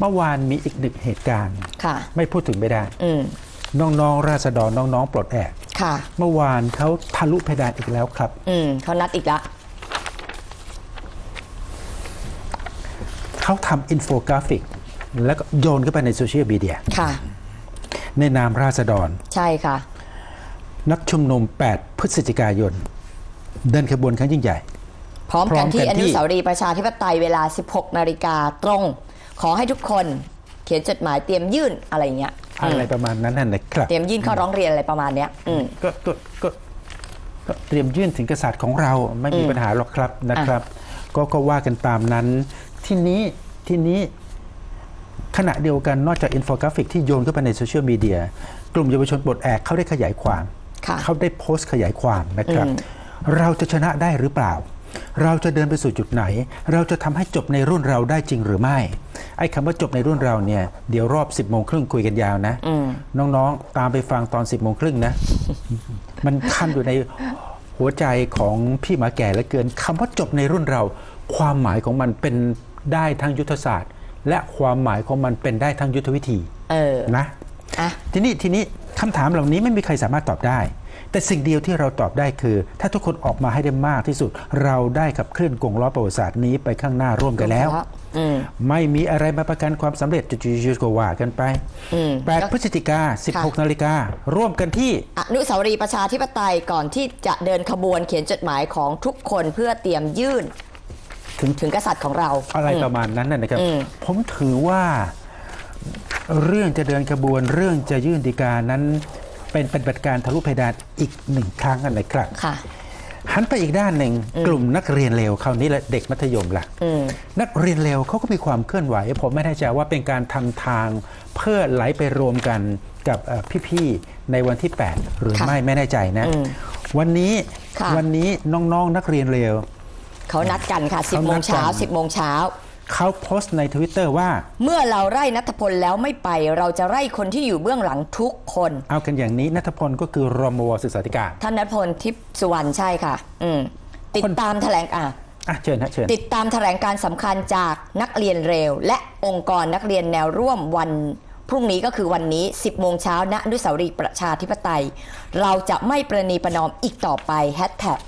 เมื่อวานมีอีกหนึ่งเหตุการณ์ ค่ะ ไม่พูดถึงไม่ได้ อืมน้องๆ ราษฎรน้องๆ ปลดแอกค่ะ เมื่อวานเขาทะลุเพดานอีกแล้วครับ อืมเขานัดอีกละเขาทำอินโฟกราฟิก แล้วก็โยนเข้าไปในโซเชียลมีเดียค่ะ ในนามราษฎร ใช่ค่ะ นัดชุมนุม 8 พฤศจิกายน เดินขบวนครั้งยิ่งใหญ่ พร้อมพร้กัอนมที่กันอที่นุสาวรีย์ประชาธิปไตยเวลา 16 นาฬิกาตรง ขอให้ทุกคนเขียนจดหมายเตรียมยื่นอะไรอย่างเงี้ยอะไรประมาณนั้นน่ะนะครับ เตรียมยื่นข้อร้องเรียนอะไรประมาณเนี้ยอืม ก็ก็ก็ก็เตรียมยื่นถึงกษัตริย์ของเราไม่มีอืมปัญหาหรอกครับนะครับ ก็ก็ว่ากันตามนั้น ที่นี้ที่นี้ขณะเดียวกันนอกจากอินโฟกราฟิกที่โยนเข้าไปในโซเชียลมีเดียกลุ่มเยาวชนปลดแอกเขาได้ขยายความ ค่ะเขาได้โพสต์ขยายความนะครับ อืม เราจะชนะได้หรือเปล่า เราจะเดินไปสู่จุดไหน เราจะทำให้จบในรุ่นเราได้จริงหรือไม่ ไอ้คำว่าจบในรุ่นเราเนี่ยเดี๋ยวรอบ10บโมงครึ่งคุยกันยาวนะอืมน้องๆตามไปฟังตอน10บโมงครึ่งนะ มันคันอยู่ในหัวใจของพี่หมาแก่เหลือเกินคำว่าจบในรุ่นเรา ความหมายของมันเป็นได้ทั้งยุทธศาสตร์ และความหมายของมันเป็นได้ทั้งยุทธวิธีเออนะอะทีนี้ทีนี้คำถามเหล่านี้ไม่มีใครสามารถตอบได้ แต่สิ่งเดียวที่เราตอบได้คือ ถ้าทุกคนออกมาให้ได้มากที่สุด เราได้ขับเคลื่อนกงล้อประวัติศาสตร์นี้ไปข้างหน้าร่วมกันแล้วอืมไม่มีอะไรมาประกันความสำเร็จจุดๆๆก็ว่ากันไปอืม8พฤศจิกา 16 นาฬิการ่วมกันที่ อนุสาวรีย์ประชาธิปไตยก่อนที่จะเดินขบวนเขียนจดหมายของทุกคนเพื่อเตรียมยื่น ถึงถึงกษัตริย์ของเรา อะไรอืมประมาณนั้นนะนะครับอืมผมถือว่าเรื่องจะเดินขบวนเรื่องจะยื่นดีกานั้น เป็นปฏิบัติการทะลุเพดานอีกหนึ่งครั้งกันนะครับค่ะ หันไปอีกด้านหนึ่งกลุ่มนักเรียนเลวคราวนี้แหละเด็กมัธยมล่ะอืมนักเรียนเลวเขาก็มีความเคลื่อนไหว ผมไม่แน่ใจว่าเป็นการทำทางเพื่อไหลไปรวมกันกับเอ่อพี่ๆในวันที่ 8 หรือค่ะไม่ไม่แน่ใจนะอืมวันนี้ค่ะวันนี้น้องๆนักเรียนเลวเขานัดกันค่ะเขา10โมนังดเช้ากัน10โมงเช้า เขาโพสต์ในทวิตเตอร์ว่า เมื่อเราไล่นัทพลแล้วไม่ไป เราจะไล่คนที่อยู่เบื้องหลังทุกคน เอากันอย่างนี้นัทพลก็คือรมวศึกษาธิการท่านนัทพลทิพย์สุวรรณใช่ค่ะ อืมติดคนตามแถลงอะอะเชิญฮะเชิญติดตามแถลงการสำคัญจากนักเรียนเร็ว และองค์กรนักเรียนแนวร่วมวันพรุ่งนี้ก็คือวันนี้ 10 โมงเช้าณอนุสาวรีย์ประชาธิปไตย เราจะไม่ประนีประนอมอีกต่อไปแฮชแท็ก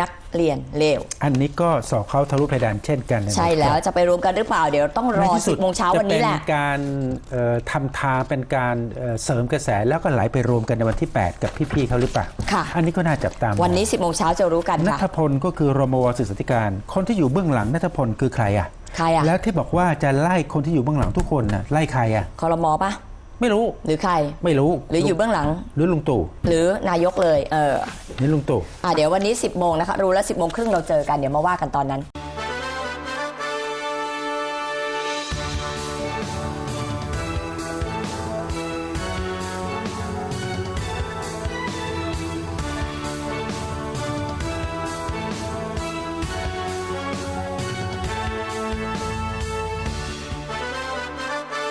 นักเรียนเลว อันนี้ก็สอบเข้าทะลุเพดานเช่นกันนะครับใช่แล้วจะไปรวมกันหรือเปล่าเดี๋ยวต้องรในอที่สุด10โมงเช้าวันนี้แหละจะเป็นการเอ่อทำทางเป็นการเอ่อเสริมกระแสแล้วก็ไหลไปรวมกันในวันที่ 8 กับพี่ๆเขาหรือเปล่าค่ะอันนี้ก็น่าจับตามวันนี้ 10โมงเช้าจะรู้กันนัค่ะทพลก็คือรมวศึกษาธิการ คนที่อยู่เบื้องหลังนัทพลคือใครอะใครอะแล้วที่บอกว่าจะไล่คนที่อยู่เบื้องหลังทุกคนน่ะไล่ใครอะคอรมอปะ ไม่รู้ หรือใคร ไม่รู้หรืออยู่เบื้องหลัง หรือลุงตู่ หรือนายกเลย เออนี่ลุงตู่อะเดี๋ยววันนี้ 10โมงนะคะรู้แล้ว10โมงครึ่งเราเจอกันเดี๋ยวมาว่ากันตอนนั้น